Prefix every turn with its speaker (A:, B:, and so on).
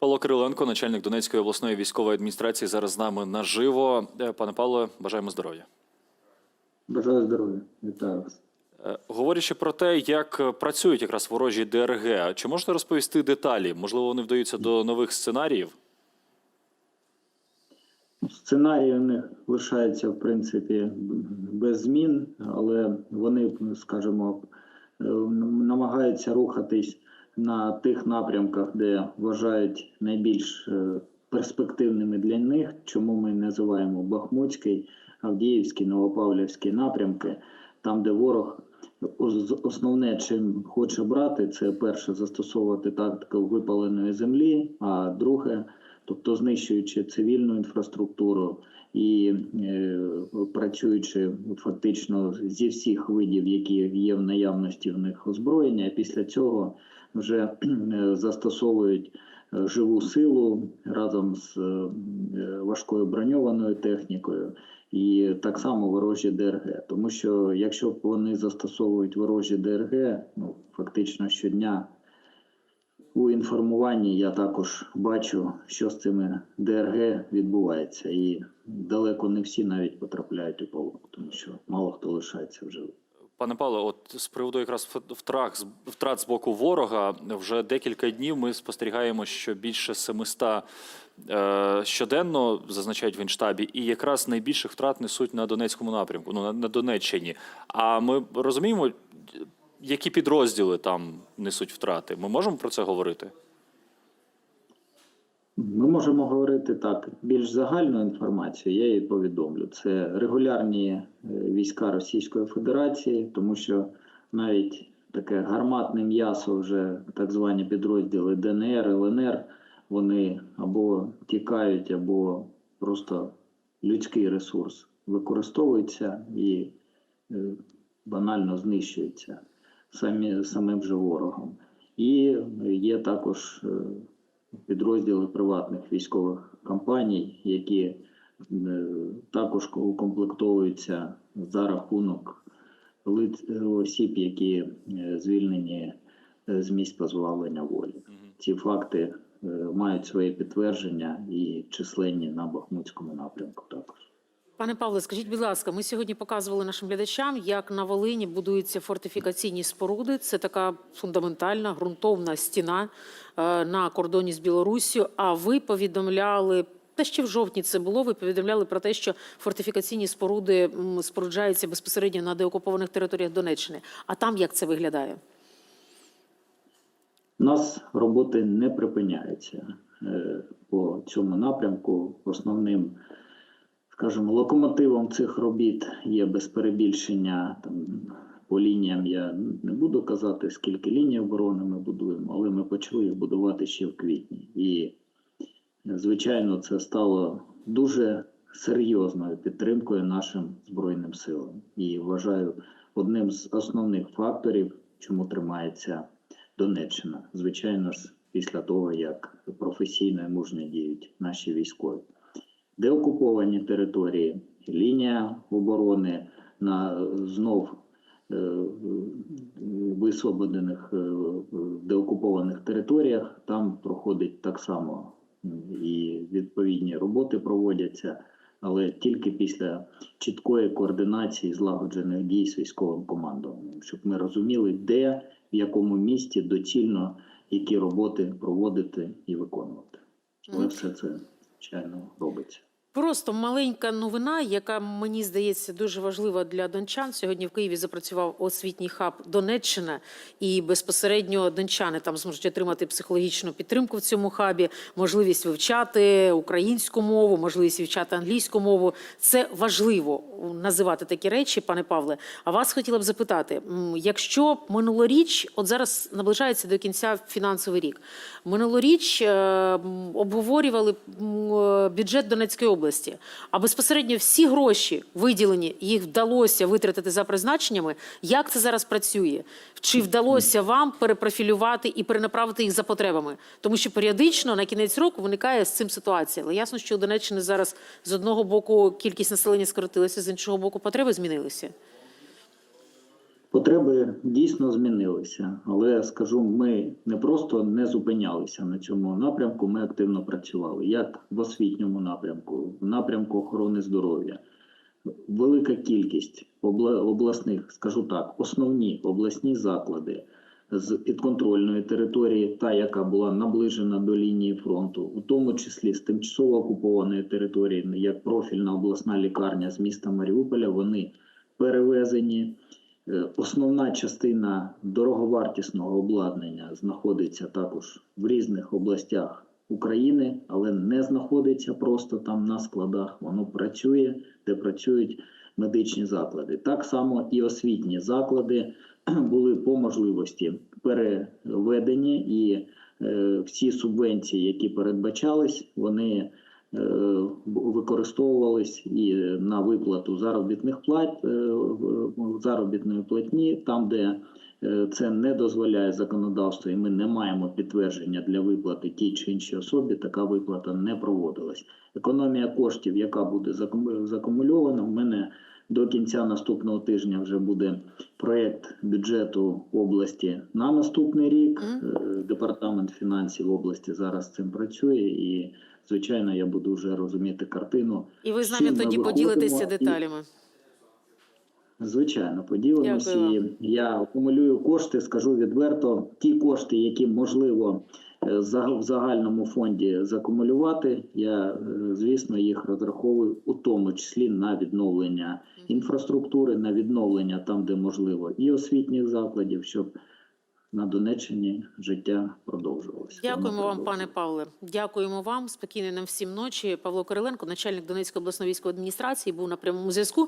A: Павло Кириленко, начальник Донецької обласної військової адміністрації, зараз з нами наживо. Е, Пане Павло, бажаємо здоров'я.
B: Бажаю здоров'я. Вітаю вас.
A: Е, Говорячи про те, як е, працюють якраз ворожі ДРГ, чи можете розповісти деталі? Можливо, вони вдаються до нових сценаріїв?
B: Сценарій у них лишається, в принципі, без змін, але вони, скажімо, намагаються рухатись на тих напрямках, де вважають найбільш е, перспективними для них, чому ми називаємо Бахмутський, Авдіївський, Новопавлівський напрямки, там, де ворог ос- основне, чим хоче брати, це перше застосовувати тактику випаленої землі, а друге, тобто знищуючи цивільну інфраструктуру і е, працюючи фактично зі всіх видів, які є в наявності в них озброєння, після цього вже е, застосовують е, живу силу разом з е, важкою броньованою технікою. І так само ворожі ДРГ. Тому що якщо вони застосовують ворожі ДРГ, ну фактично щодня у інформуванні я також бачу, що з цими ДРГ відбувається, і далеко не всі навіть потрапляють у полон, тому що мало хто лишається в живих.
A: Пане Павло, от з приводу якраз втрат, втрат з боку ворога, вже декілька днів ми спостерігаємо, що більше 700 е, щоденно зазначають в Генштабі, і якраз найбільших втрат несуть на Донецькому напрямку, ну на Донеччині. А ми розуміємо, які підрозділи там несуть втрати. Ми можемо про це говорити?
B: Ми можемо говорити так, більш загальну інформацію, я її повідомлю. Це регулярні е, війська Російської Федерації, тому що навіть таке гарматне м'ясо, вже так звані підрозділи ДНР, ЛНР, вони або тікають, або просто людський ресурс використовується і е, банально знищується самі, самим же ворогом. І є також е, підрозділи приватних військових компаній, які е, також укомплектовуються за рахунок лиц- осіб, які е, звільнені е, з місць позбавлення волі. Ці факти е, мають своє підтвердження і численні на Бахмутському напрямку також.
C: Пане Павле, скажіть, будь ласка, ми сьогодні показували нашим глядачам, як на Волині будуються фортифікаційні споруди. Це така фундаментальна ґрунтовна стіна е, на кордоні з Білоруссю. А ви повідомляли. Та ще в жовтні це було. Ви повідомляли про те, що фортифікаційні споруди споруджаються безпосередньо на деокупованих територіях Донеччини. А там як це виглядає?
B: У нас роботи не припиняються е, по цьому напрямку. Основним, скажімо, локомотивом цих робіт є без перебільшення. Там, по лініям я не буду казати, скільки ліній оборони ми будуємо, але ми почали їх будувати ще в квітні. І, звичайно, це стало дуже серйозною підтримкою нашим Збройним силам. І вважаю одним з основних факторів, чому тримається Донеччина. Звичайно ж, після того, як професійно і мужньо діють наші військові. Деокуповані території, лінія оборони на знов е, висвободених е, деокупованих територіях, там проходить так само і відповідні роботи проводяться, але тільки після чіткої координації злагоджених дій з військовим командуванням, щоб ми розуміли, де в якому місті доцільно які роботи проводити і виконувати. Але все це звичайно робиться.
C: Просто маленька новина, яка мені здається дуже важлива для дончан. Сьогодні в Києві запрацював освітній хаб Донеччина, і безпосередньо дончани там зможуть отримати психологічну підтримку в цьому хабі, можливість вивчати українську мову, можливість вивчати англійську мову. Це важливо називати такі речі, пане Павле. А вас хотіла б запитати: якщо минулоріч, от зараз наближається до кінця фінансовий рік, минулоріч е, обговорювали е, бюджет Донецької області, а безпосередньо всі гроші виділені, їх вдалося витратити за призначеннями. Як це зараз працює? Чи вдалося вам перепрофілювати і перенаправити їх за потребами? Тому що періодично на кінець року виникає з цим ситуація. Але ясно, що у Донеччини зараз з одного боку кількість населення скоротилася, з іншого боку потреби змінилися.
B: Потреби дійсно змінилися, але скажу, ми не просто не зупинялися на цьому напрямку. Ми активно працювали як в освітньому напрямку, в напрямку охорони здоров'я. Велика кількість обласних, скажу так, основні обласні заклади з підконтрольної території, та яка була наближена до лінії фронту, у тому числі з тимчасово окупованої території, як профільна обласна лікарня з міста Маріуполя, вони перевезені. Е, Основна частина дороговартісного обладнання знаходиться також в різних областях України, але не знаходиться просто там на складах. Воно працює, де працюють медичні заклади. Так само і освітні заклади були по можливості переведені, і е, всі субвенції, які передбачались, вони використовувались і на виплату заробітних плат е, заробітної платні, там, де е, це не дозволяє законодавство, і ми не маємо підтвердження для виплати тій чи іншій особі, така виплата не проводилась. Економія коштів, яка буде закуму- закумульована, в мене до кінця наступного тижня вже буде проєкт бюджету області на наступний рік. Е, Департамент фінансів області зараз цим працює, і звичайно, я буду вже розуміти картину.
C: І ви з нами тоді поділитеся
B: і-
C: деталями.
B: Звичайно, І я акумулюю кошти, скажу відверто, ті кошти, які можливо в загальному фонді закумулювати, я, е, звісно, їх розраховую у тому числі на відновлення інфраструктури, на відновлення там, де можливо, і освітніх закладів, щоб на Донеччині життя продовжувалося.
C: Дякуємо вам, пане. Павле. Дякуємо вам. Спокійної нам всім ночі. Павло Кириленко, начальник Донецької обласної військової адміністрації, був на прямому зв'язку.